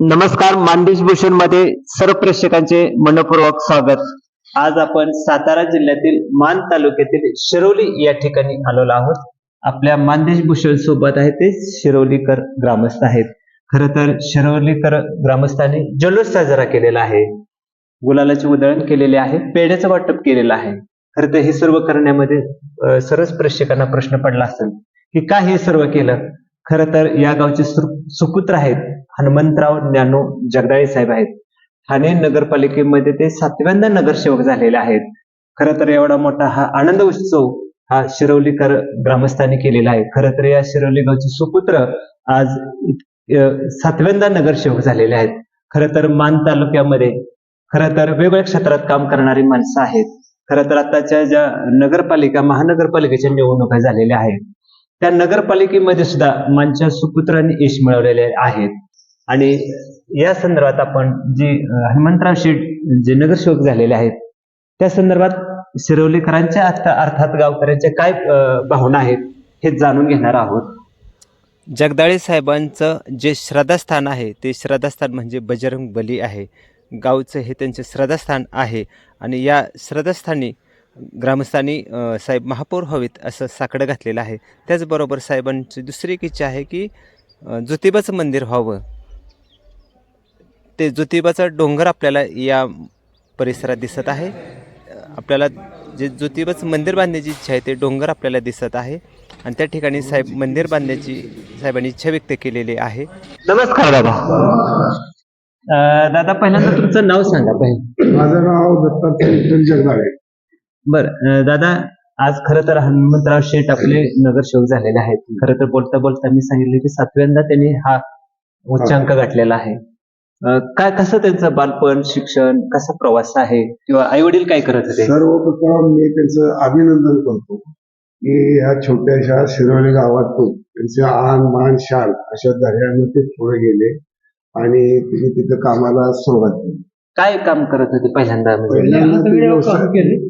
नमस्कार मानदेश भूषणमध्ये सर्व प्रेक्षकांचे मनपूर्वक स्वागत. आज आपण सातारा जिल्ह्यातील मान तालुक्यातील शिरोली या ठिकाणी आलेलो आहोत. आपल्या मानदेश भूषण सोबत आहे ते शिरोलीकर ग्रामस्थ आहेत. खर तर शिरोलीकर ग्रामस्थांनी जल्लोष साजरा केलेला आहे. गुलालाचे उधळण केलेले आहे पेढ्याचं वाटप केलेलं आहे. खरं तर हे सर्व करण्यामध्ये सर्वच प्रेक्षकांना प्रश्न पडला असेल की का हे सर्व केलं? खरं तर या गावचे सु- सुपुत्र आहेत. हनुमंतराव ज्ञानो जगदाळे साहेब आहेत. ठाणे नगरपालिकेमध्ये ते सातव्यांदा नगरसेवक झालेले आहेत. खरं तर एवढा मोठा हा आनंद उत्सव हा शिरवलीकर ग्रामस्थांनी केलेला आहे. खरं तर या शिरवली गावचे सुपुत्र आज सातव्यांदा नगरसेवक झालेले आहेत. खरं तर मान तालुक्यामध्ये खर तर वेगवेगळ्या क्षेत्रात काम करणारी माणसं आहेत. खरं तर आताच्या ज्या नगरपालिका महानगरपालिकेच्या निवडणुका झालेल्या आहेत. त्या नगरपालिकेमध्ये सुद्धा मानच्या सुपुत्रांनी यश मिळवलेले आहेत. आणि या संदर्भात आपण जे हनुमंतराव शेठ जे नगरसेवक झालेले आहेत त्या संदर्भात शिरवलीकरांच्या आता अर्थात गावकऱ्यांच्या काय भावना आहेत हे जाणून घेणार आहोत. जगदाळे साहेबांचं जे श्रद्धास्थान आहे ते श्रद्धास्थान म्हणजे बजरंग बली आहे. गावचं हे त्यांचे श्रद्धास्थान आहे. आणि या श्रद्धास्थानी ग्रामस्थांनी साहेब महापौर व्हावेत असं साकडं घातलेलं आहे. त्याचबरोबर साहेबांची दुसरी एक इच्छा आहे की ज्योतिबाचं मंदिर व्हावं. ते ज्योतिबाचा डोंगर आपल्याला या परिसरात दिसत आहे. आपल्याला जे ज्योतिबाचं मंदिर बांधण्याची इच्छा आहे ते डोंगर आपल्याला दिसत आहे. आणि त्या ठिकाणी साहेब मंदिर बांधण्याची साहेबांनी इच्छा व्यक्त केलेली आहे. नमस्कार दादा. दादा पहिल्यांदा तुमचं नाव सांगा. माझं नाव दत्तात्रय जगदाळे. बर दादा आज खरं तर हनुमंतराव शेठ आपले नगरसेवक झालेले आहेत. खरं तर बोलता बोलता मी सांगितले की सातव्यांदा त्यांनी हा उच्चांक गाठलेला आहे. काय कसं त्यांचं बालपण शिक्षण कसा प्रवास आहे? किंवा आई वडील काय करत होते? सर्वप्रथम मी त्यांचं अभिनंदन करतो की ह्या छोट्याशा शिरोली गावातून त्यांचे आन मान शान अशा दर्याने ते पुढे गेले आणि तिने तिथं कामाला सुरुवात केली. काय काम करत होते पहिल्यांदा? म्हणजे पहिल्यांदा ते व्यवसाय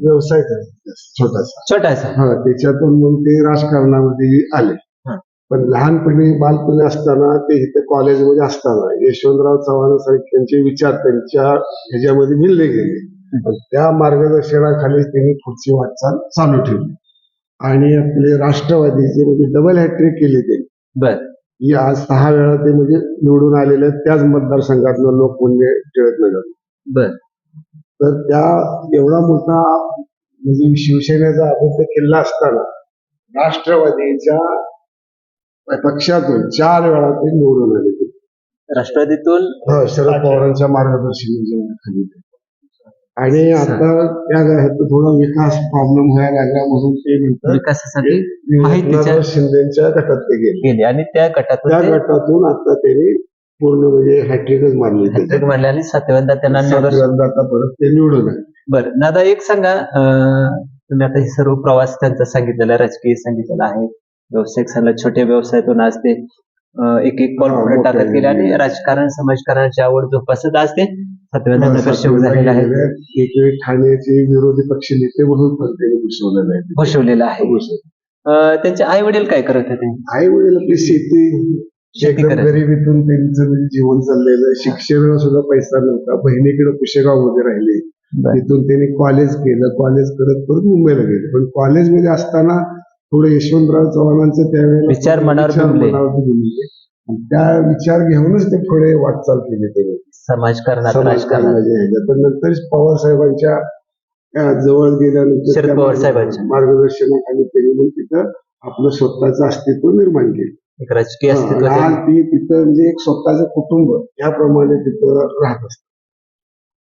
व्यवसाय करायचे छोटासा. छोटासा. हा त्याच्यातून मग ते राजकारणामध्ये आले. हा. पण लहानपणी बालपणी असताना ते इथे कॉलेजमध्ये असताना यशवंतराव चव्हाण सारख्यांचे विचार त्यांच्या ह्याच्यामध्ये मिळले गेले. पण त्या मार्गदर्शनाखाली त्यांनी पुढची वाटचाल चालू ठेवली. आणि आपले राष्ट्रवादीचे म्हणजे डबल हॅट्रिक केली त्यांनी. बर. ही आज सहा वेळा ते म्हणजे निवडून आलेले त्याच मतदारसंघातलं लोकमान्य टिळकनगर बर. तर त्या एवढा मोठा म्हणजे शिवसेनेचा अभ्यर्थ किल्ला असताना राष्ट्रवादीच्या पक्षातून चार वेळा ते निवडून आले राष्ट्रवादीतून? हो, शरद पवारांच्या मार्गदर्शनाखाली ते. आणि आता त्या थोडा विकास प्रॉब्लेम व्हायला लागला म्हणून ते नंतर विकासासाठी ते माहितीच्या- शिंदेच्या गटात ते गेले. गेले. आणि त्या गटातून त्या ते गटातून आता त्यांनी पूर्ण म्हणजे हॅट्रिकच मारली हॅट्रिक मारले आणि सातव्यांदा त्यांना सातव्यांदा आता परत ते निवडून आले. बर. दादा एक सांगा अं, तुम्ही आता हे सर्व प्रवास त्यांचा सांगितलेला आहे, राजकीय सांगितलेला आहे. व्यावसायिक सांगला छोट्या व्यवसायातून आज ते अं, एक एक कॉल हा, पुढे मोठ्या टाकत गेले आणि गेले. राजकारण समाजकारणाची आवड जोपासत आज ते सातव्यांदा नगरसेवक झालेले आहेत. गेले. एकेकाळी ठाण्याचे विरोधी पक्ष नेते म्हणून पण त्यांनी घुसवलेले आहेत. घोषवलेलं आहे. अं, त्यांचे आई वडील काय करत होते? आई वडील आपली शेती एकदम. गरिबीतून त्यांचं म्हणजे जीवन चाललेलं. शिक्षणाला सुद्धा पैसा नव्हता. बहिणीकडे कुशेगावमध्ये राहिले. तिथून त्यांनी कॉलेज केलं. कॉलेज करत परत मुंबईला गेले. पण कॉलेजमध्ये असताना थोडं यशवंतराव चव्हाणांचं त्यावेळेला विचार मनावर त्या विचार घेऊनच ते पुढे वाटचाल केली त्यांनी. समाजकारणाच्या ह्याच्यात. तर नंतर पवार साहेबांच्या जवळ गेल्यानंतर. मार्गदर्शनाखाली त्यांनी मग तिथं आपलं स्वतःचं अस्तित्व निर्माण केलं. एक राजकीय अस्तित्व हा, ती तिथं म्हणजे एक स्वतःचं कुटुंब याप्रमाणे तिथं राहत असत.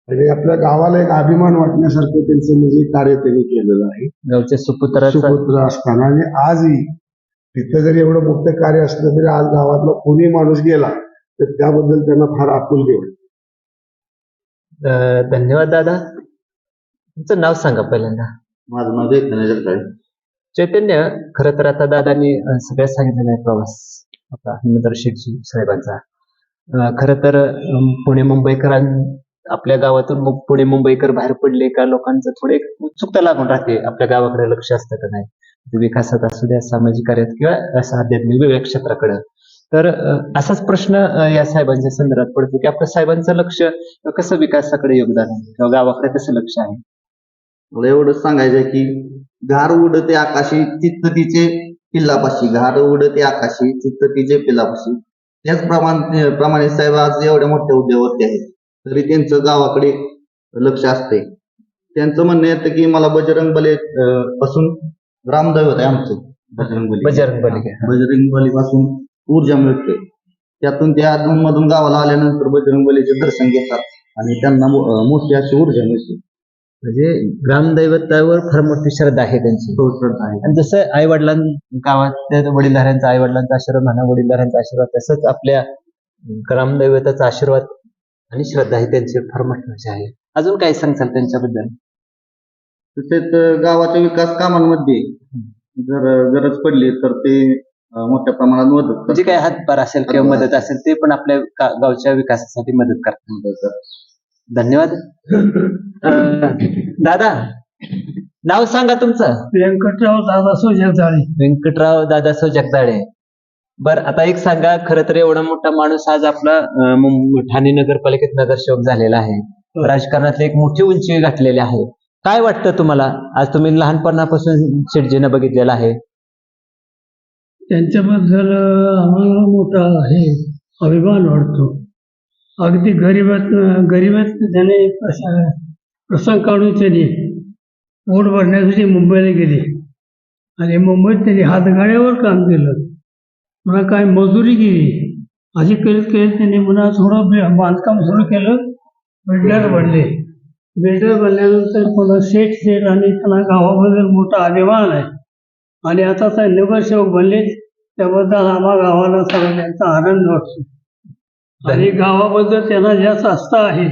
आणि आपल्या गावाला एक अभिमान वाटण्यासारखं त्यांचं म्हणजे कार्य त्यांनी केलेलं आहे. गावच्या सुपुत्राचा सुपुत्र असताना. आणि आजही तिथं जरी एवढं मोठं कार्य असलं तरी आज गावातला कोणी माणूस गेला तर त्याबद्दल त्यांना फार आपुलकी वाटते. अं, धन्यवाद दादा. तुमचं नाव सांगा पहिल्यांदा. माझं माझं एक जगताय चैतन्य खरं तर आता दादांनी सगळ्यात सांगितलेला आहे प्रवास. आपला हनुमंतराव साहेबांचा. खर खरं तर पुणे मुंबईकरां आपल्या गावातून पुणे मुंबईकर बाहेर पडले का लोकांचं थोडे उत्सुकता लागून राहते. आपल्या गावाकडे लक्ष असतं का नाही? विकासात असू द्या सामाजिक कार्यात किंवा असं आध्यात्मिक वेगळ्या क्षेत्राकडे. तर असाच प्रश्न या साहेबांच्या संदर्भात पडतो की आपल्या साहेबांचं लक्ष कसं विकासाकडे योगदान आहे? किंवा गावाकडे कसं लक्ष आहे? मला एवढंच सांगायचं आहे की घार उडते आकाशी चित्त तिचे पिल्लापाशी. घार उडते आकाशी चित्त तिचे पिल्लापाशी. त्याचप्रमाणे प्रमाणे साहेब आज एवढ्या मोठ्या हुद्द्यावरती आहेत. तरी त्यांचं गावाकडे लक्ष असते त्यांचं म्हणणं येतं की मला बजरंग बली पासून ग्रामदैवत आहे आमचं. बजरंग बली बजरंग बली बजरंग बलीपासून ऊर्जा मिळते त्यातून ते मधून गावाला आल्यानंतर बजरंग बलीचे दर्शन घेतात. आणि त्यांना मोठी अशी ऊर्जा मिळते. म्हणजे ग्रामदैवतावर फार मोठी श्रद्धा आहे त्यांची. आहे. आणि जसं आई वडिलां गावात वडीलधाऱ्यांचा आई वडिलांचा आशीर्वाद म्हणा वडीलधाऱ्यांचा आशीर्वाद तसंच आपल्या ग्रामदैवताचा आशीर्वाद आणि श्रद्धा ही त्यांची फार महत्वाची आहे. अजून काय सांगचाल त्यांच्याबद्दल? तसेच गावाच्या विकास कामांमध्ये जर गरज पडली तर ते मोठ्या प्रमाणात मदत. म्हणजे काय हातभार असेल किंवा मदत असेल ते पण आपल्या गावच्या विकासासाठी मदत करतात. धन्यवाद. अं, दादा नाव सांगा तुमचं. व्यंकटराव दादा सोजगदाळे. व्यंकटराव दादासाहेब जगदाळे बर आता एक सांगा खर तर एवढा मोठा माणूस आज आपला अं, ठाणे नगरपालिकेत नगरसेवक झालेला आहे. राजकारणातली एक मोठी उंची गाठलेली आहे. काय वाटतं तुम्हाला? आज तुम्ही लहानपणापासून शेटजीनं बघितलेलं आहे. त्यांच्याबद्दल अं, आम्हाला मोठा हे अभिमान वाटतो. अगदी गरीबात गरीबात त्याने प्रस- प्रसंग काढून त्यांनी पोट भरण्यासाठी मुंबईला गेले. आणि मुंबईत त्यांनी हातगाड्यावर काम केलं. पुन्हा काय मजुरी केली. अशी करीत करीत त्यांनी पुन्हा थोडं बे- बांधकाम सुरू केलं. बिल्डर बनले. बिल्डर बनल्यानंतर पुन्हा सेठ सेठ आणि त्यांना गावाबद्दल मोठा अभिमान आहे. आणि आता ते नगरसेवक बनले. त्याबद्दल आम्हा गावाला सगळ्यांचा आनंद वाटतो. आणि गावाबद्दल त्यांना जास्त आस्था आहे.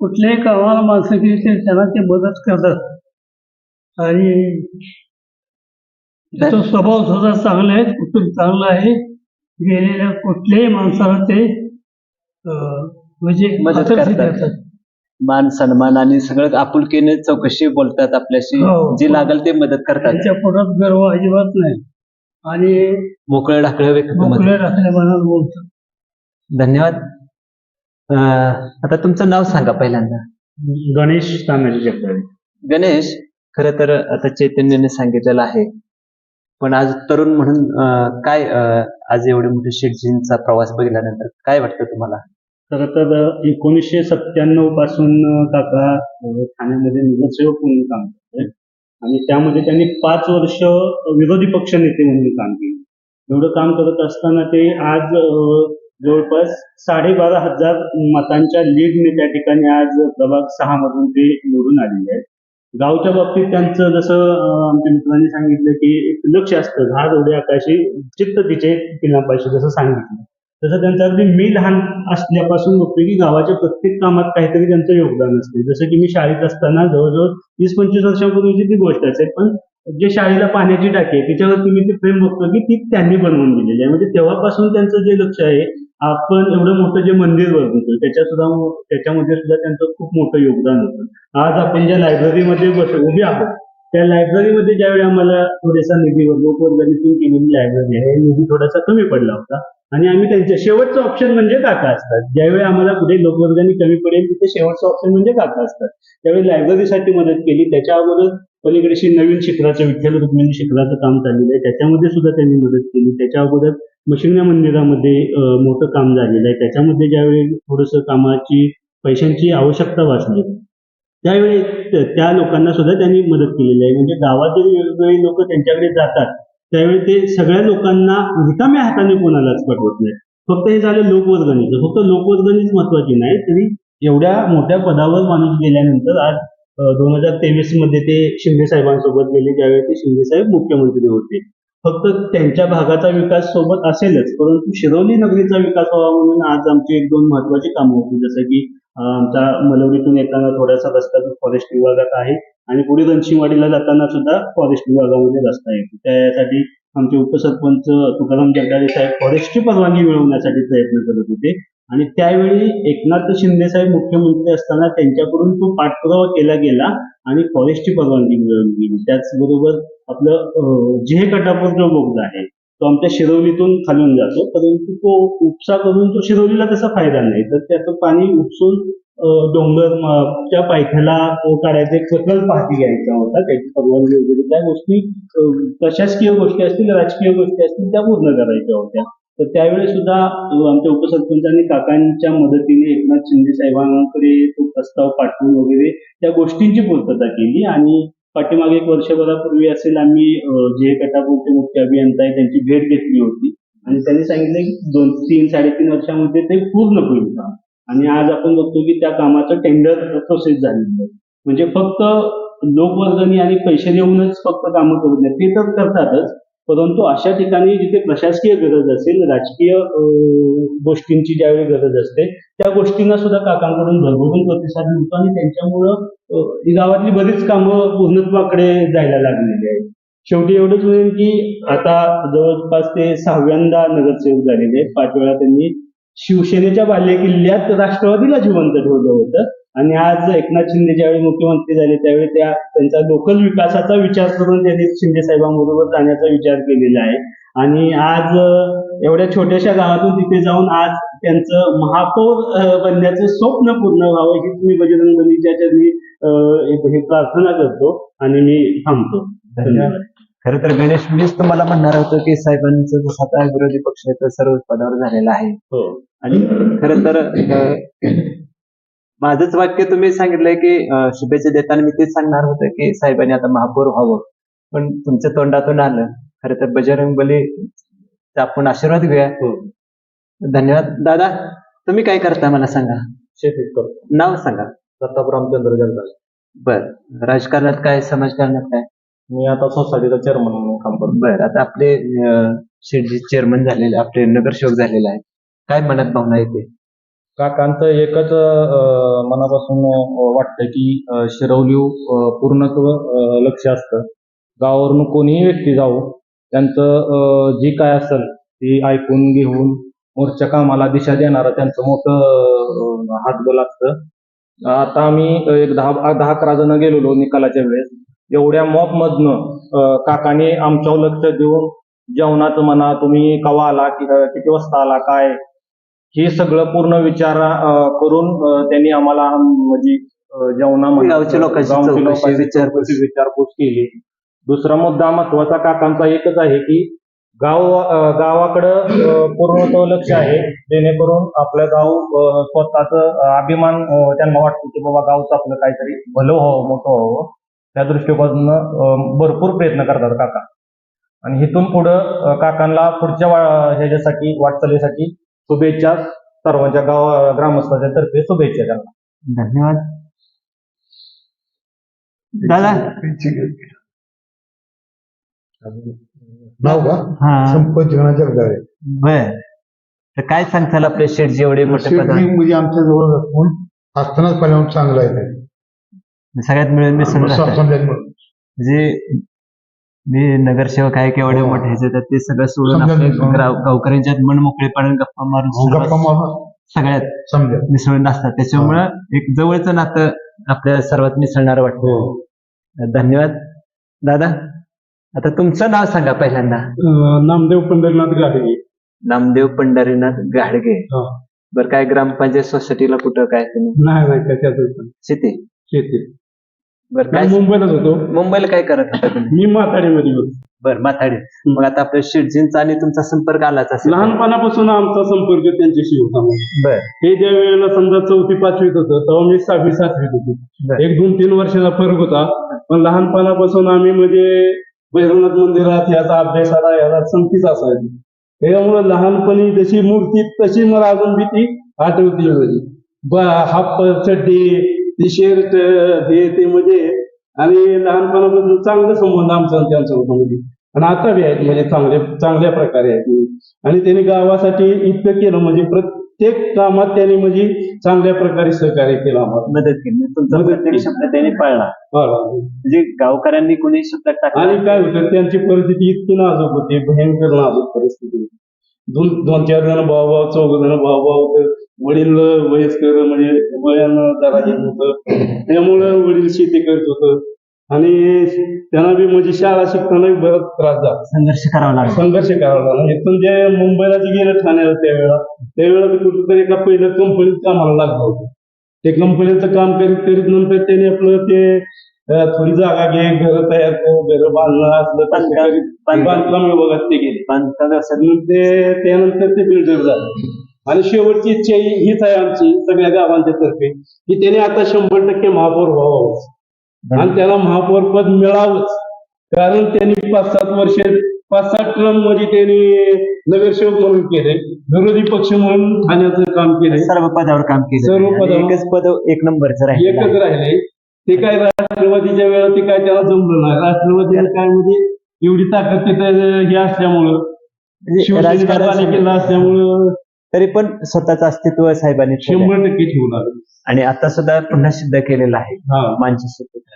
कुठल्याही गावाला माणसं गेली तरी त्यांना ते मदत करतात. आणि तो स्वभाव सुद्धा चांगला आहे कुटुंब चांगलं आहे. गेलेल्या कुठल्याही माणसाला ते म्हणजे मदत करतात. मान सन्मान आणि सगळं आपुलकीने चौकशी बोलतात आपल्याशी हो. जे लागेल ते मदत करतात. त्यांच्या पोटात गर्व अजिबात नाही. आणि मोकळं ढाकळं व्यक्तिमत्व मोकळे राखल्या मनात बोलतात. धन्यवाद. अं, आता तुमचं नाव सांगा पहिल्यांदा. गणेश तानाजी जगदाळे. गणेश खर तर आता चैतन्याने सांगितलेलं आहे. पण आज तरुण म्हणून अं, काय अं, आज एवढे मोठे शेटजींचा प्रवास बघितल्यानंतर काय वाटतं तुम्हाला? खरं तर एकोणीसशे सत्त्याण्णवपासून अं, काका अं, ठाण्यामध्ये नगरसेवक म्हणून काम करते आणि त्यामध्ये त्यांनी पाच वर्ष विरोधी पक्ष नेते म्हणून काम केलं. एवढं काम करत असताना ते आज अं, जवळपास साडेबारा हजार मतांच्या लीडने त्या ठिकाणी आज प्रभाग सहा मधून ते निवडून आलेले आहेत. गावच्या बाबतीत त्यांचं जसं आमच्या मित्रांनी सांगितलं की एक लक्ष असतं घाट उडे आकाशी चित्त तिचे पिलांपाशी जसं सांगितलं. तसं त्यांचं अगदी मी लहान असल्यापासून बघतोय की गावाच्या प्रत्येक कामात काहीतरी त्यांचं योगदान असते जसं की मी शाळेत असताना जवळजवळ वीस पंचवीस वर्षांपूर्वीची ती गोष्ट असेल पण जे शाळेला पाण्याची टाकी आहे तिच्यावरती मी ते फ्रेम बघतो की ती त्यांनी बनवून दिलेली आहे. म्हणजे तेव्हापासून त्यांचं जे लक्ष आहे आपण एवढं मोठं जे मंदिर बनवतो त्याच्या सुद्धा त्याच्यामध्ये सुद्धा त्यांचं खूप मोठं योगदान होतं. आज आपण ज्या लायब्ररीमध्ये बस उभे आहोत त्या लायब्ररीमध्ये ज्यावेळी आम्हाला थोडासा निधी लोकवर्गणीतून केलेली लायब्ररी आहे निधी थोडासा कमी पडला होता. आणि आम्ही त्यांच्या शेवटचं ऑप्शन म्हणजे काका असतात. ज्यावेळी आम्हाला कुठे लोकवर्गणी कमी पडेल तिथे शेवटचं ऑप्शन म्हणजे काका असतात. त्यावेळी लायब्ररीसाठी मदत केली त्याच्या अगोदर पलीकडेशी नवीन शिखराचं विठ्ठल रुक्मिणी शिखराचं काम चाललेलं आहे त्याच्यामध्ये सुद्धा त्यांनी मदत केली. त्याच्या अगोदर मशिंगण्या मंदिरामध्ये मोठं काम झालेलं आहे. त्याच्यामध्ये ज्यावेळी थोडंसं कामाची पैशांची आवश्यकता वाचली त्यावेळी त्या लोकांना सुद्धा त्यांनी मदत केलेली आहे. म्हणजे गावातील वेगवेगळी लोक त्यांच्याकडे जातात त्यावेळी ते सगळ्या लोकांना रिकाम्या हाताने कोणालाच पाठवत नाही. फक्त हे झालं लोकवर्गणीचं फक्त लोकवर्गणीच महत्वाची नाही तरी एवढ्या मोठ्या पदावर माणूस गेल्यानंतर आज दोन हजार तेवीसमध्ये ते शिंदे साहेबांसोबत गेले ज्यावेळी ते शिंदे साहेब मुख्यमंत्री होते. फक्त त्यांच्या भागाचा विकास सोबत असेलच परंतु शिरवली नगरीचा विकास व्हावा म्हणून आज आमची एक दोन महत्वाची कामं होती. जसं की आमच्या मलवडीतून येताना थोडासा रस्ता जो फॉरेस्ट विभागात आहे आणि पुढे रणशिंगवाडीला जाताना सुद्धा फॉरेस्ट विभागामध्ये रस्ता येतो त्यासाठी आमचे उपसरपंच तुकाराम जगदाळे साहेब फॉरेस्टची परवानगी मिळवण्यासाठी प्रयत्न करत होते. आणि त्यावेळी एकनाथ शिंदे साहेब मुख्यमंत्री असताना त्यांच्याकडून तो पाठपुरावा केला गेला आणि फॉरेस्टची परवानगी मिळवली गेली. त्याचबरोबर आपलं जे कटापूर जो बोगदा आहे तो आमच्या शिरोलीतून खालून जातो. परंतु तो उपसा करून तो शिरोलीला तसा फायदा नाही. तर त्याचं पाणी उपसून डोंगरच्या डोंगर म- पायथ्याला तो काढायचा एक प्रकल्प हाती घ्यायचा होता. त्याची परवानगी वगैरे त्या गोष्टी प्रशासकीय गोष्टी असतील राजकीय गोष्टी असतील त्या पूर्ण करायच्या होत्या. तर त्यावेळी सुद्धा आमच्या उपसरपंचांनी काकांच्या मदतीने एकनाथ शिंदे साहेबांकडे तो प्रस्ताव पाठवून वगैरे त्या गोष्टींची पूर्तता केली. आणि पाठीमागे एक वर्षभरापूर्वी असेल आम्ही जे कटापूरचे मुख्य अभियंता आहे त्यांची भेट घेतली होती. आणि त्यांनी सांगितलं की दोन तीन साडेतीन वर्षामध्ये ते पूर्ण होईल काम. आणि आज आपण बघतो की त्या कामाचं टेंडर प्रोसेस झालेलं आहे. म्हणजे फक्त लोकवर्गणी आणि पैसे देऊनच फक्त कामं करू नये ते तर करतातच. परंतु अशा ठिकाणी जिथे प्रशासकीय गरज असेल राजकीय गोष्टींची ज्यावेळी गरज असते त्या गोष्टींना सुद्धा काकांकडून भरभरून प्रतिसाद मिळतो आणि त्यांच्यामुळं ही गावातली बरीच कामं पूर्णत्वाकडे जायला लागलेली आहेत. शेवटी एवढंच होईल की आता जवळपास ते सहाव्यांदा नगरसेवक झालेले आहेत. पाच वेळा त्यांनी शिवसेनेच्या बाल्यकिल्ल्यात राष्ट्रवादीला जिवंत ठेवलं होतं. आणि आज एकनाथ शिंदे ज्यावेळी मुख्यमंत्री झाले त्यावेळी त्या त्यांचा लोकल विकासाचा विचार करून त्यांनी शिंदे साहेबांबरोबर जाण्याचा विचार केलेला आहे. आणि आज एवढ्या छोट्याशा गावातून तिथे जाऊन आज त्यांचं महापौर बनण्याचं स्वप्न पूर्ण व्हावं हीच मी बजरंग बलीच्या हे प्रार्थना करतो आणि मी थांबतो. धन्यवाद. खरं तर गणेश मीच तुम्हाला म्हणणार होतो की साहेबांचं जसं आता विरोधी पक्ष सर्व पदावर झालेला आहे. हो. आणि खरं तर माझंच वाक्य तुम्ही सांगितलंय की शुभेच्छा देताना मी तेच सांगणार होतं की साहेबांनी आता महापौर व्हावं. पण तुमच्या तोंडातून आलं. खरं तर बजरंग बली आपण आशीर्वाद घेऊया. हो. धन्यवाद. दादा तुम्ही काय करता मला सांगा? शेतीच करतो. नाव सांगा. प्रताप रामचंद्र जगदाळे. बर. राजकारणात काय समाजकारणात काय? मी आता सोसायटीचा चेअरमन म्हणून काम करतो. बर. आता आपले अं, शेठजी चेअरमन झालेले आपले नगरसेवक झालेले आहेत. काय मनात भावना येते काकांचं एकच मनापासून वाटतं की शिरवली पूर्णत्व लक्ष असतं. गावावरून कोणीही व्यक्ती जाऊ त्यांचं जी काय असेल ती ऐकून घेऊन मोर्चा कामाला दिशा देणारं त्यांचं मोठं हातबल असतं आता आम्ही एक दहा दहा अकरा जण गेलेलो निकालाच्या वेळेस. एवढ्या मॉप मधनं काकाने आमच्यावर लक्ष देऊन जेवणाचं म्हणा तुम्ही कवा आला किती वाजता आला काय? हे सगळं पूर्ण विचार करून त्यांनी आम्हाला आम- म्हणजे अं, जेवणा म्हणा- गावच्या लोकांची गावच्या चौकशी, लोकांची विचारपूस. चौकशी, विचारपूस केली. दुसरा मुद्दा महत्त्वाचा काकांचा एकच आहे की गाव अं, गावाकडं अं, पूर्णत्व लक्ष आहे. जेणेकरून आपलं गाव अं, स्वतःच अभिमान अं, त्यांना वाटतो की बाबा गावचं आपलं काहीतरी भलं व्हावं मोठं व्हावं. त्या दृष्टिकोनातून अं, भरपूर प्रयत्न करतात काका. आणि इथून पुढं अं, काकांना पुढच्या वा- ह्याच्यासाठी वाटचालीसाठी शुभेच्छा सर्वांच्या गाव ग्रामस्थांच्या तर्फे शुभेच्छा त्यांना. धन्यवाद. दादा? नाव का? हा. संपत बर. तर काय सांगताल आपले मोठे पद शेतकरी म्हणजे आमच्या जवळ असून असतानाच पहिल्यावर चांगला आहे ते. सगळ्यात मिळून मिसळून राहतात. समजायला. म्हणजे मी नगरसेवक आहे की एवढे हो. मोठे तर ते सगळं सोडून समजा आपले मिसळून. गाव- गावकऱ्यांच्यात मन मोकळेपणे गप्पा मारून हो, गप्पा सर्वात- मारून. सगळ्यात समजा मिसळून असतात त्याच्यामुळं एक जवळचं नातं आपल्या सर्वात मिसळणार वाटतं. हो. धन्यवाद. दादा आता तुमचं नाव सांगा पहिल्यांदा. नामदेव पंढरीनाथ गाडगे नामदेव पंढरीनाथ गाडगे हा. बरं काय ग्रामपंचायत सोसायटीला कुठं काय तुम्ही? नाही शेती? शेती. बरं काय मुंबईलाच होतो. मुंबईला काय करत होता तुम्ही? मी माथाडीमध्ये होतो. बरं माथाडी मग आता आपल्या शेटजींचा आणि तुमचा संपर्क आलाच असेल. लहानपणापासून आमचा संपर्क त्यांच्याशी होता. बर. हे ज्या वेळेला समजा चौथी पाचवीत होतं तेव्हा मी सहावी सातवीत होतो. बर. एक दोन तीन वर्षाचा फरक होता. पण लहानपणापासून आम्ही म्हणजे भैरवनाथ मंदिरात याचा अभ्यासाला याला संगतीच असायची. त्याच्यामुळे लहानपणी जशी मूर्ती तशी मला अजून बी ती आठवती ब- हाफ चड्डी टी शर्ट हे ते म्हणजे आणि लहानपणापासून चांगला संबंध आमचा आणि त्यांचा होता म्हणजे आणि आता बी आहेत म्हणजे चांगल्या चांगल्या प्रकारे आहेत आणि त्यांनी गावासाठी इतकं केलं म्हणजे प्रत्येक कामात त्यांनी म्हणजे चांगल्या प्रकारे सहकार्य केलं आम्हाला मदत केली तुमचा प्रत्येक. शब्द त्यांनी पाळला. म्हणजे गावकऱ्यांनी कुणी शब्द टाकला आणि काय होतं त्यांची परिस्थिती इतकी नाजूक होती भयंकर नाजूक परिस्थिती. दोन दोन चार जण भाऊ भाऊ चौघ जण भाऊ भाऊ वडील वयस्कर म्हणजे वयानं जरा हे होतं. त्यामुळं वडील शेती करत होतं. आणि त्यांना बी म्हणजे शाळा शिकताना बराच त्रास झाला. संघर्ष करावा लागला. संघर्ष करावा लागला. इथून जे मुंबईला जे गेलं ठाण्याला त्यावेळेला त्यावेळेला मी कुठेतरी एका पहिल्या कंपनीत कामाला लागलो होतो. ते कंपनीचं काम करीत करीत नंतर त्याने आपलं ते थोडी जागा घे घर तयार कर घर बांधणं असलं बांधकाम- विभागात ते गेले. त्यानंतर ते बिल्डर झाले. आणि शेवटची इच्छा ही हीच आहे आमची सगळ्या गावांच्या तर्फे की त्याने आता शंभर टक्के महापौर व्हावं आणि त्याला महापौर पद मिळावंच. कारण त्यांनी पाच सात वर्ष पाच सात टर्ममध्ये त्यांनी नगरसेवक म्हणून केले विरोधी पक्ष म्हणून ठाण्याचं काम केले. सर्व पदावर काम केलं. सर्व पदावर. एकच पद एक नंबरचं राहिलं एकच राहिले. ते काय राष्ट्रवादीच्या वेळा ते काय त्याला जमलं नाही. राष्ट्रवादीला काय म्हणजे एवढी ताकद तिथं हे असल्यामुळं म्हणजे बालेकिल्ला असल्यामुळं तरी पण स्वतःच अस्तित्व साहेबांनी. शंभर टक्के ठेवला आणि आता सुद्धा पुन्हा सिद्ध केलेलं आहे. हा. मानसी सुपुत्र.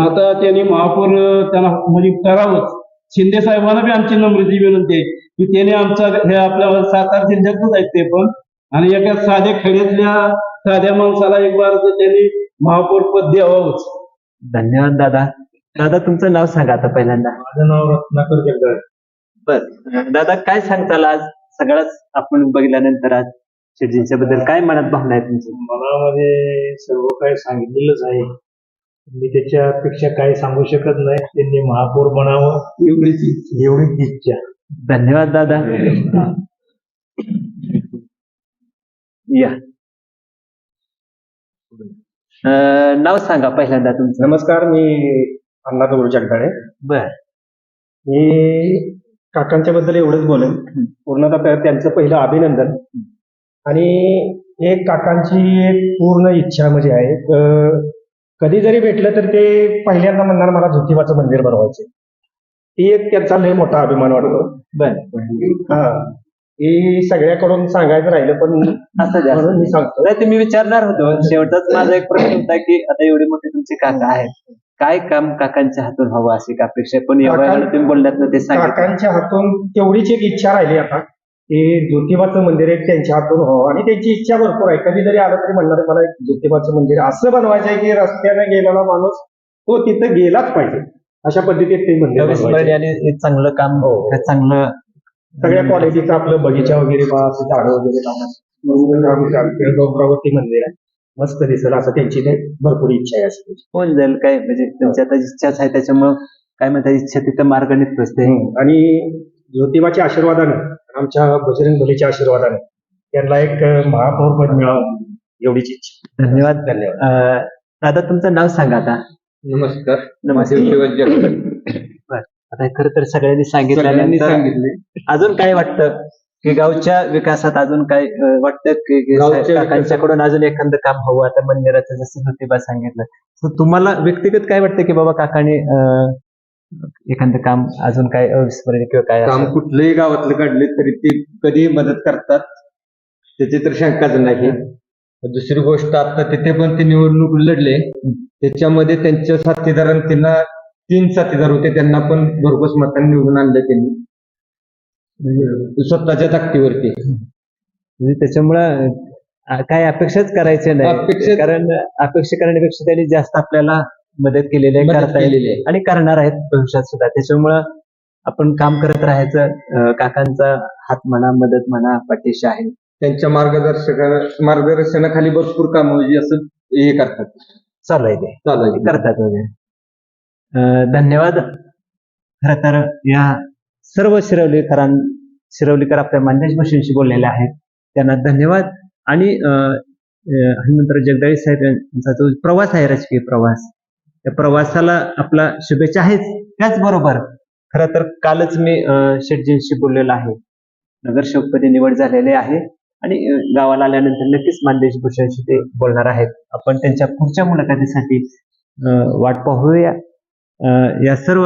आता त्यांनी महापौर त्याला म्हणजे करावंच. शिंदे साहेबांना बी आमची नम्रती विनंती आहे की त्याने आमचा हे आपल्या सातारा जिल्ह्यातच आहेत ते पण. आणि एका साध्या खेड्यातल्या साध्या माणसाला एक बार त्यांनी महापौर पद द्यावंच. धन्यवाद दादा. दादा तुमचं नाव सांगा आता पहिल्यांदा. माझं नाव रत्नाकर जगदाळे. बर. दादा काय सांगताल आज? सगळंच आपण बघितल्यानंतर आज शेटजींच्या बद्दल काय मनात भावना आहे तुमची? मनामध्ये सर्व काही सांगितलेलंच आहे. मी त्याच्यापेक्षा काही सांगू शकत नाही. त्यांनी महापौर बनावं एवढीच एवढीच इच्छा. धन्यवाद दादा. या. अं, नाव सांगा पहिल्यांदा तुमचं. नमस्कार मी अण्णा दगडू जगदाळे बर. मी काकांच्या बद्दल एवढंच बोलेन. पूर्णतः त्या- त्यांचं पहिलं अभिनंदन. आणि एक काकांची एक पूर्ण इच्छा म्हणजे आहे क- कधी जरी भेटलं तर ते पहिल्यांदा म्हणणार मला ज्योतिबाचं मंदिर बनवायचे ती एक त्यांचा लय मोठा अभिमान वाटतो. बर. हा. हे सगळ्याकडून सांगायचं राहिलं पण असं म्हणून मी सांगतो. नाही ते मी विचारणार होतो. शेवटचाच माझा एक प्रश्न होता की आता एवढे मोठे तुमचे काका आहेत. काय काम काकांच्या हातून हवं अशी एक अपेक्षा आहे? पण एवढ्या काकां- वेळा तुम्ही बोललात ना ते सांगितलं. काकांच्या हातून तेवढीच एक इच्छा राहिली आता की ज्योतिबाचं मंदिर एक त्यांच्या हातून व्हावं आणि त्यांची इच्छा भरपूर आहे. कधी जरी आलं तरी म्हणणार मला एक ज्योतिबाचं मंदिर असं बनवायचं आहे की रस्त्याने गेलेला माणूस तो तिथं गेलाच पाहिजे. अशा पद्धतीत ते मंदिर बनवायचं. आणि चांगलं काम हो. चांगलं सगळ्या क्वालिटीचं आपलं बगीचा वगैरे बा झाडं वगैरे लावून डोंगरावरती मंदिर आहे. मस्त दिसेल असं त्यांची ते भरपूर इच्छा आहे अशी होऊन जाईल काय म्हणजे तुमची आता इच्छाच आहे त्याच्यामुळं काय म्हणतात इच्छा तिथं मार्ग निघतोच ते. आणि ज्योतिबाच्या आशीर्वादानं आमच्या बजरंग बलीच्या आशीर्वादानं त्यांना एक महापौर पद मिळावं एवढीच इच्छा. धन्यवाद. धन्यवाद. अं, दादा तुमचं नाव सांगा आता. नमस्कार. नमस्ते आता खरं तर सगळ्यांनी सांगितल्यानंतर सांगितले. अजून काय वाटतं? की गावच्या विकासात अजून काय अं, वाटतं की काकांच्याकडून अजून एखादं काम हवं? आता मंदिराचं जसं ज्योतिबा सांगितलं. तर तुम्हाला व्यक्तिगत काय वाटतं की बाबा काकाने अं, एखादं काम अजून काय अविस्मरणीय किंवा काय काम असं? कुठल्याही गावातलं काढले तरी ते कधी मदत करतात. त्याची तर शंकाच नाही. दुसरी गोष्ट आता तिथे पण ते निवडणूक लढले. त्याच्यामध्ये त्यांच्या साथीदारांना त्यांना तीन साथीदार होते. त्यांना पण भरघोस मतांनी निवडून आणलं त्यांनी. स्वतःच्या ताकदीवरती म्हणजे त्याच्यामुळं काय अपेक्षाच करायचे नाही. अपेक्षा- कारण अपेक्षा करण्यापेक्षा त्यांनी जास्त आपल्याला मदत केलेली आहे करता येईल केलेली आहे. आणि करणार आहेत भविष्यात सुद्धा. त्याच्यामुळं आपण काम करत राहायचं अं, काकांचा हात म्हणा मदत म्हणा पाठीशी आहे. त्यांच्या मार्गदर्शक मार्गदर्शनाखाली भरपूर कामं म्हणजे असं हे करतात. चालू आहे ते. चालायचं करतात वगैरे. अं, धन्यवाद. खर तर या सर्व शिरवलीकरां शिरवलीकर आपल्या मान्यज मशीनशी बोललेले आहेत. त्यांना धन्यवाद. आणि हनुमंतराव जगदाळे साहेब यांचा जो प्रवास आहे राजकीय प्रवास त्या प्रवासाला आपला शुभेच्छा आहेच. त्याचबरोबर खरं तर कालच मी शेटजींशी बोललेलो आहे. नगरसेवकपदी निवड झालेली आहे. आणि गावाला आल्यानंतर नक्कीच मानदेश भूषणशी ते बोलणार आहेत. आपण त्यांच्या पुढच्या मुलाखतीसाठी वाट पाहूया. या सर्व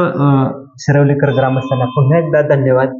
शिरवलीकर ग्रामस्थांना पुन्हा एकदा धन्यवाद